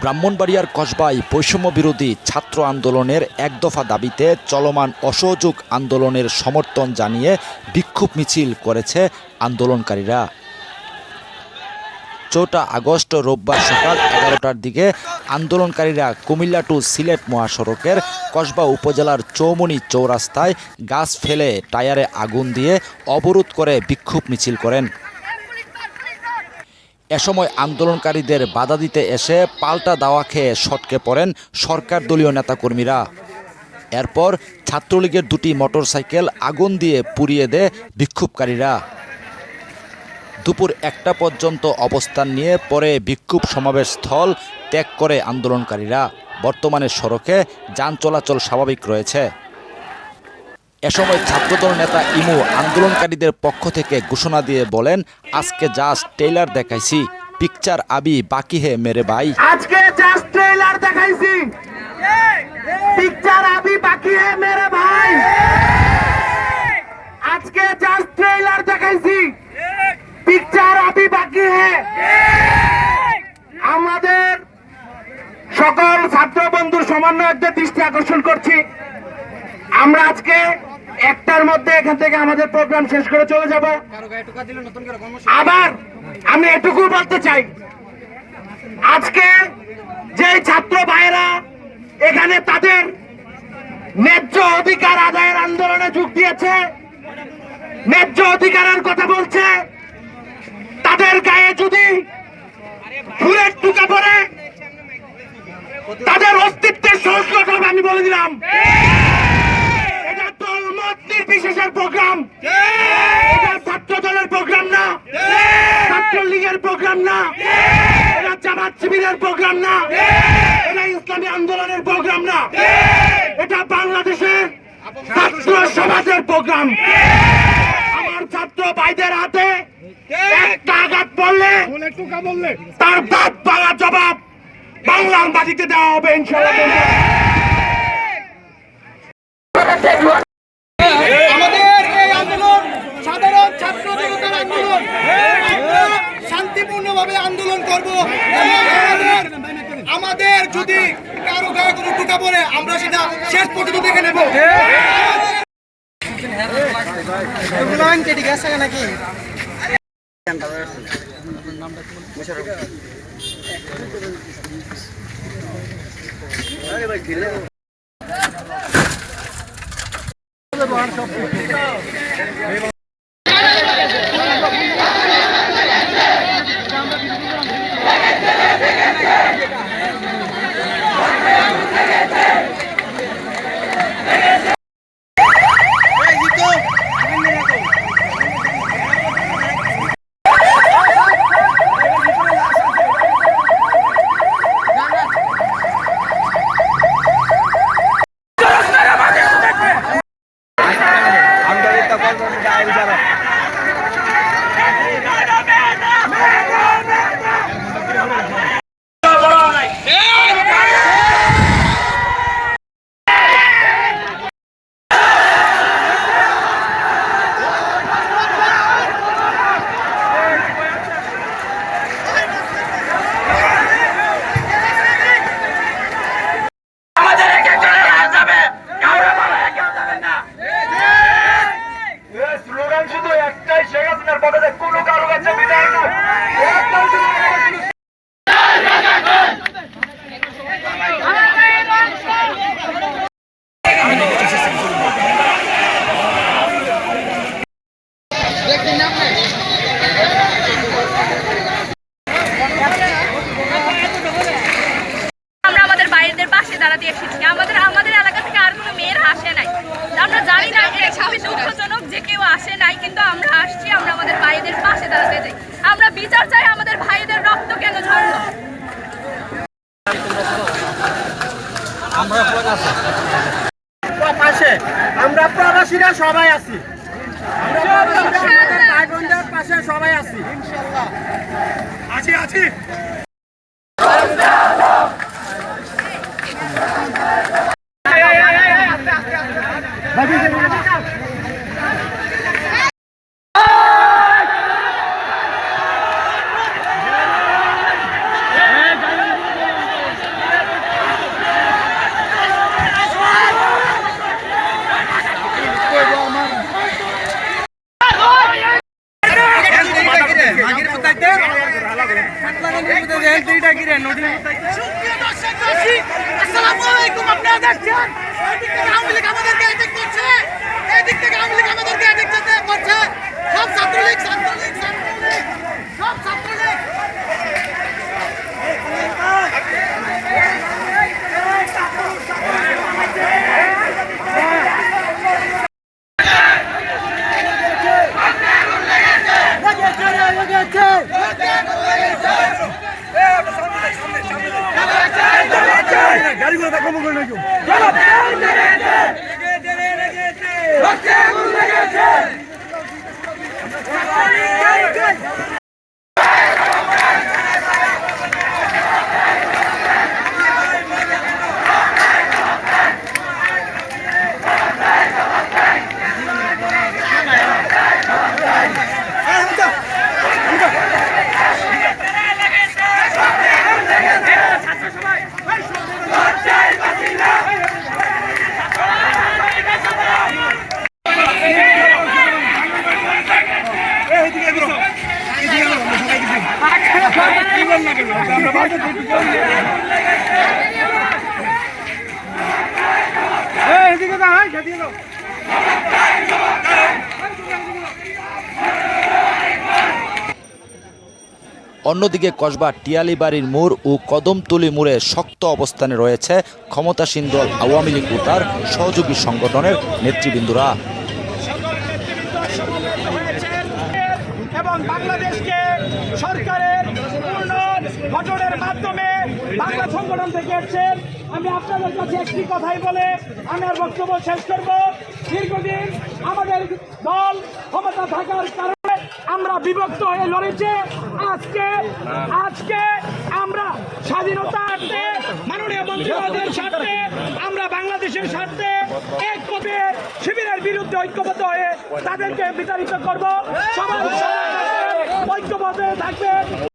ব্রাহ্মণবাড়িয়ার কসবায় বৈষম্য বিরোধী ছাত্র আন্দোলনের এক দফা দাবিতে চলমান অসহযোগ আন্দোলনের সমর্থন জানিয়ে বিক্ষোভ মিছিল করেছে আন্দোলনকারীরা। চৌঠা আগস্ট রোববার সকাল এগারোটার দিকে আন্দোলনকারীরা কুমিল্লা টু সিলেট মহাসড়কের কসবা উপজেলার চৌমনি চৌরাস্তায় গাছ ফেলে টায়ারে আগুন দিয়ে অবরোধ করে বিক্ষোভ মিছিল করেন। এ সময় আন্দোলনকারীদের বাধা দিতে এসে পাল্টা দাওয়া খেয়ে সটকে পড়েন সরকার দলীয় নেতাকর্মীরা। এরপর ছাত্রলীগের দুটি মোটরসাইকেল আগুন দিয়ে পুড়িয়ে দেয় বিক্ষোভকারীরা। দুপুর একটা পর্যন্ত অবস্থান নিয়ে পরে বিক্ষোভ সমাবেশ স্থল ত্যাগ করে আন্দোলনকারীরা। বর্তমানে সড়কে যান চলাচল স্বাভাবিক রয়েছে। এ সময় ছাত্রদল নেতা ইমু আন্দোলনকারীদের পক্ষ থেকে ঘোষণা দিয়ে বলেন, আজকে জাস্ট টেইলার দেখাইছি, পিকচার আবি বাকি হে মেরে ভাই। আজকে জাস্ট ট্রেলার দেখাইছি। পিকচার আবি বাকি হে মেরে ভাই। আজকে জাস্ট ট্রেলার দেখাইছি। পিকচার আবি বাকি হে। আমাদের সকল ছাত্র বন্ধুর সমন্বয়কদের দৃষ্টি আকর্ষণ করছি। আমরা আজকে একটার মধ্যে এখান থেকে আমাদের প্রোগ্রাম শেষ করে চলে যাব। আবার আমি এটুকু বলতে চাই, আজকে যে ছাত্র ভাইরা এখানে তাদের ন্যায্য অধিকার আদায়ের আন্দোলনে যোগ দিয়েছে, ন্যায্য অধিকারের কথা বলছে, তাদের গায়ে যদি ফুলের টুকা পড়ে, তাদের অস্তিত্বের হবে আমি বলে দিলাম। নির্বিশেষের প্রোগ্রাম। এটা ছাত্র দলের প্রোগ্রাম না। ছাত্রলীগের প্রোগ্রাম না। এটা জামাত শিবিরের প্রোগ্রাম না। এটা ইসলামী আন্দোলনের প্রোগ্রাম না। এটা বাংলাদেশের ছাত্র সমাজের প্রোগ্রাম। আমার ছাত্র ভাইদের হাতে একটা আঘাত পড়লে তার বাদ পাওয়া জবাব বাংলার মাটিতে দেওয়া হবে ইনশাল্লাহ আমাদের এই আন্দোলন সাধারণ ছাত্র জনতার আন্দোলন আমরা শান্তিপূর্ণভাবে আন্দোলন করব এবং আমাদের আমাদের যদি কারও গায়ে কোনো টুকা পড়ে আমরা সেটা শেষ পর্যন্ত দেখে নেব নাকি আমাদের এক একজনের হাত যাবে কাউরে বলা কেউ যাবে না স্লোগান শুধু একটাই পক্ষে কোনো কারও কাছে বিদায় না একটাই স্লোগান। আমরা আমাদের বাইরেদের পাশে দাঁড়াতে এসেছি। আমাদের আমাদের এলাকা থেকে আর কোনো মেয়েরা আসে নাই। আমরা জানি না এটা খুবই দুঃখজনক যে কেউ আসে নাই কিন্তু আমরা আসছি আমরা আমাদের ভাইদের পাশে দাঁড়াতে চাই। আমরা বিচার চাই আমাদের ভাইদের রক্ত কেন ঝরলো? পাশে। আমরা প্রবাসীরা সবাই আছি। আমরা পাশে সবাই আছি। আছি আছি। সুপ্রিয় দর্শকবাসী, আসসালামু আলাইকুম। আপনারা দেখছেন, এদিক থেকে আওয়ামী লীগ আমাদেরকে attack করছে। এদিক থেকে আওয়ামী লীগ আমাদেরকে attack করছে। সব ছাত্রলীগ, ছাত্রলীগ, ছাত্রলীগ, সব ছাত্রলীগ। મોકો મોકલ નાખ્યો. অন্যদিকে কসবা টিয়ালিবাড়ির মোড় ও কদমতলি মোড়ে শক্ত অবস্থানে রয়েছে ক্ষমতাসীন দল আওয়ামী লীগ ও তার সহযোগী সংগঠনের নেতৃবৃন্দরা। এবং বাংলাদেশকে সরকারের পূর্ণ গঠনের মাধ্যমে বাংলা সংগঠন থেকে এসছেন আমি আপনাদের কাছে একটি কথাই বলে আমি আর বক্তব্য শেষ করব। দীর্ঘদিন আমাদের দল ক্ষমতা থাকার কারণে আমরা বিভক্ত হয়ে লড়েছে। আজকে আজকে আমরা স্বাধীনতার মাননীয় মন্ত্রী মহোদয়ের স্বার্থে আমরা বাংলাদেশের স্বার্থে এক পথে শিবিরের বিরুদ্ধে ঐক্যবদ্ধ হয়ে তাদেরকে বিতাড়িত করব। সবাই ঐক্যবদ্ধ থাকবে